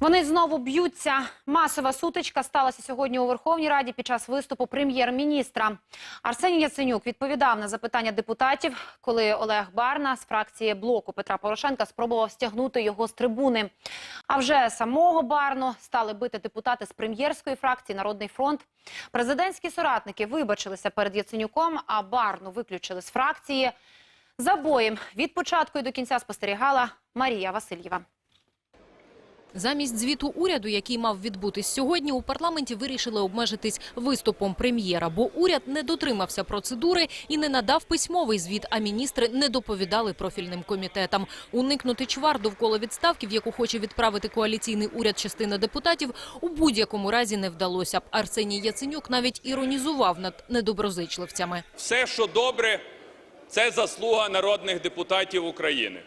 Вони знову б'ються. Масова сутичка сталася сьогодні у Верховній Раді під час виступу прем'єр-міністра. Арсеній Яценюк відповідав на запитання депутатів, коли Олег Барна з фракції блоку Петра Порошенка спробував стягнути його з трибуни. А вже самого Барну стали бити депутати з прем'єрської фракції Народний фронт. Президентські соратники вибачилися перед Яценюком, а Барну виключили з фракції. За боєм від початку і до кінця спостерігала Марія Васильєва. Замість звіту уряду, який мав відбутись сьогодні, у парламенті вирішили обмежитись виступом прем'єра, бо уряд не дотримався процедури і не надав письмовий звіт, а міністри не доповідали профільним комітетам. Уникнути чвар довкола відставки, в яку хоче відправити коаліційний уряд частина депутатів, у будь-якому разі не вдалося. Арсеній Яценюк навіть іронізував над недоброзичливцями. Все, що добре, це заслуга народних депутатів України.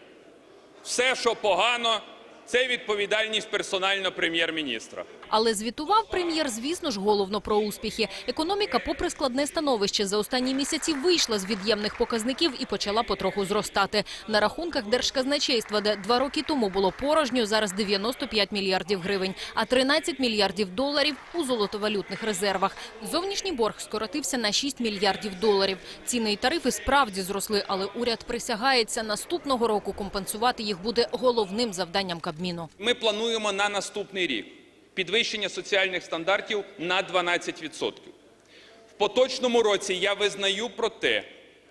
Все, що погано, це відповідальність персонально прем'єр-міністра. Але звітував прем'єр, звісно ж, головно про успіхи. Економіка, попри складне становище, за останні місяці вийшла з від'ємних показників і почала потроху зростати. На рахунках держказначейства, де два роки тому було порожньо, зараз 95 мільярдів гривень, а 13 мільярдів доларів у золотовалютних резервах. Зовнішній борг скоротився на 6 мільярдів доларів. Ціни і тарифи справді зросли, але уряд присягається наступного року компенсувати їх буде головним завданням Кабміну. Ми плануємо на наступний рік підвищення соціальних стандартів на 12%. В поточному році я визнаю про те,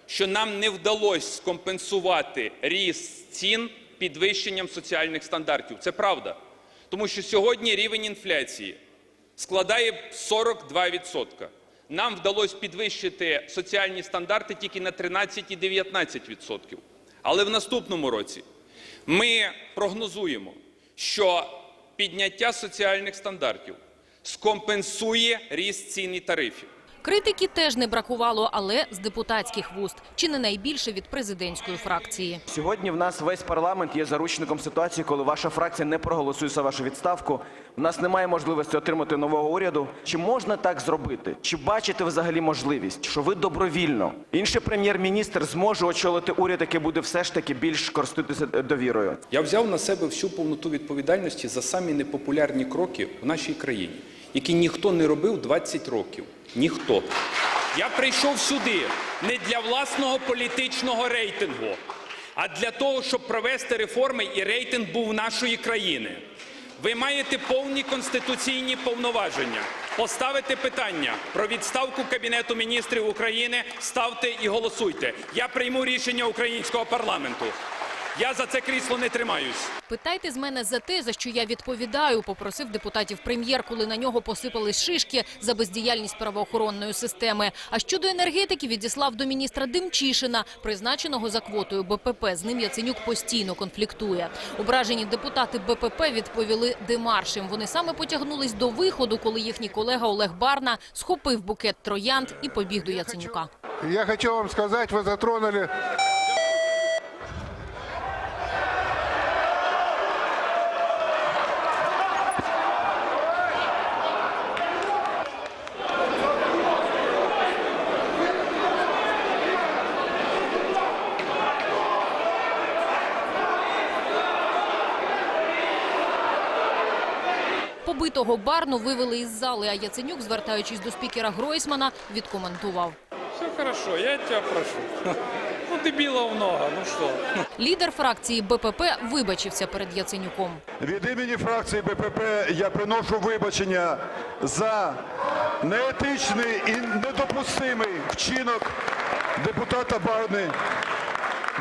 що нам не вдалося скомпенсувати ріст цін підвищенням соціальних стандартів. Це правда. Тому що сьогодні рівень інфляції складає 42%. Нам вдалося підвищити соціальні стандарти тільки на 13 і 19%. Але в наступному році ми прогнозуємо, що підняття соціальних стандартів скомпенсує ріст цін і тарифів. Критики теж не бракувало, але з депутатських вуст, чи не найбільше від президентської фракції. Сьогодні в нас весь парламент є заручником ситуації, коли ваша фракція не проголосує за вашу відставку. У нас немає можливості отримати нового уряду. Чи можна так зробити? Чи бачите ви взагалі можливість, що ви добровільно інший прем'єр-міністр зможе очолити уряд, який буде все ж таки більш користуватися довірою? Я взяв на себе всю повноту відповідальності за самі непопулярні кроки в нашій країні, які ніхто не робив 20 років. Ніхто. Я прийшов сюди не для власного політичного рейтингу, а для того, щоб провести реформи і рейтинг був нашої країни. Ви маєте повні конституційні повноваження. Поставити питання про відставку Кабінету міністрів України, ставте і голосуйте. Я прийму рішення українського парламенту. Я за це крісло не тримаюсь. Питайте з мене за те, за що я відповідаю, попросив депутатів прем'єр, коли на нього посипались шишки за бездіяльність правоохоронної системи. А щодо енергетики відіслав до міністра Демчишина, призначеного за квотою БПП. З ним Яценюк постійно конфліктує. Ображені депутати БПП відповіли демаршем. Вони саме потягнулись до виходу, коли їхній колега Олег Барна схопив букет троянд і побіг до Яценюка. Я хочу вам сказать, вы затронули Побитого Барну вивели із зали, а Яценюк, звертаючись до спікера Гройсмана, відкоментував. Все хорошо, я тебя прошу. Ну, дебилов много, ну что? Лідер фракції БПП вибачився перед Яценюком. від імені фракції БПП. Я приношу вибачення за неетичний і недопустимий вчинок депутата Барни.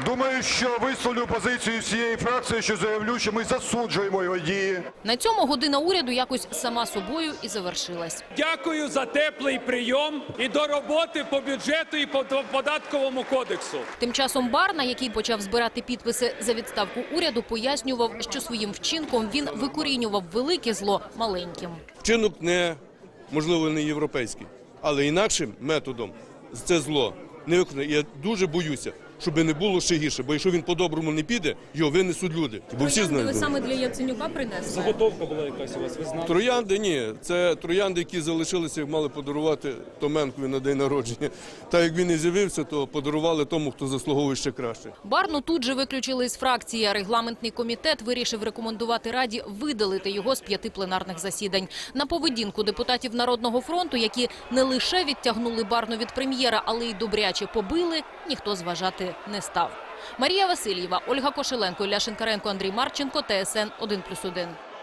Думаю, що висловлю позицію всієї фракції, що заявлю, що ми засуджуємо його дії. На цьому година уряду якось сама собою і завершилась. Дякую за теплий прийом і до роботи по бюджету і по податковому кодексу. Тим часом Барна, який почав збирати підписи за відставку уряду, пояснював, що своїм вчинком він викорінював велике зло маленьким. Вчинок не можливо не європейський, але інакшим методом це зло не виконає. Я дуже боюся, щоб не було ще гірше. Бо якщо він по-доброму не піде, його винесуть люди. Бо всі знають. для Яценюка принесли? Заготовка була якась у вас, ви знали? Троянди ні, це троянди, які залишилися, як мали подарувати Томенкові на день народження. Та як він і з'явився, то подарували тому, хто заслуговує ще краще. Барну тут же виключили з фракції. а Регламентний комітет вирішив рекомендувати Раді видалити його з п'яти пленарних засідань. На поведінку депутатів Народного фронту, які не лише відтягнули Барну від прем'єра, але й добряче побили, ніхто зважати не став. Марія Васильєва, Ольга Кошеленко, Ілля Шинкаренко, Андрій Марченко, ТСН 1+,1.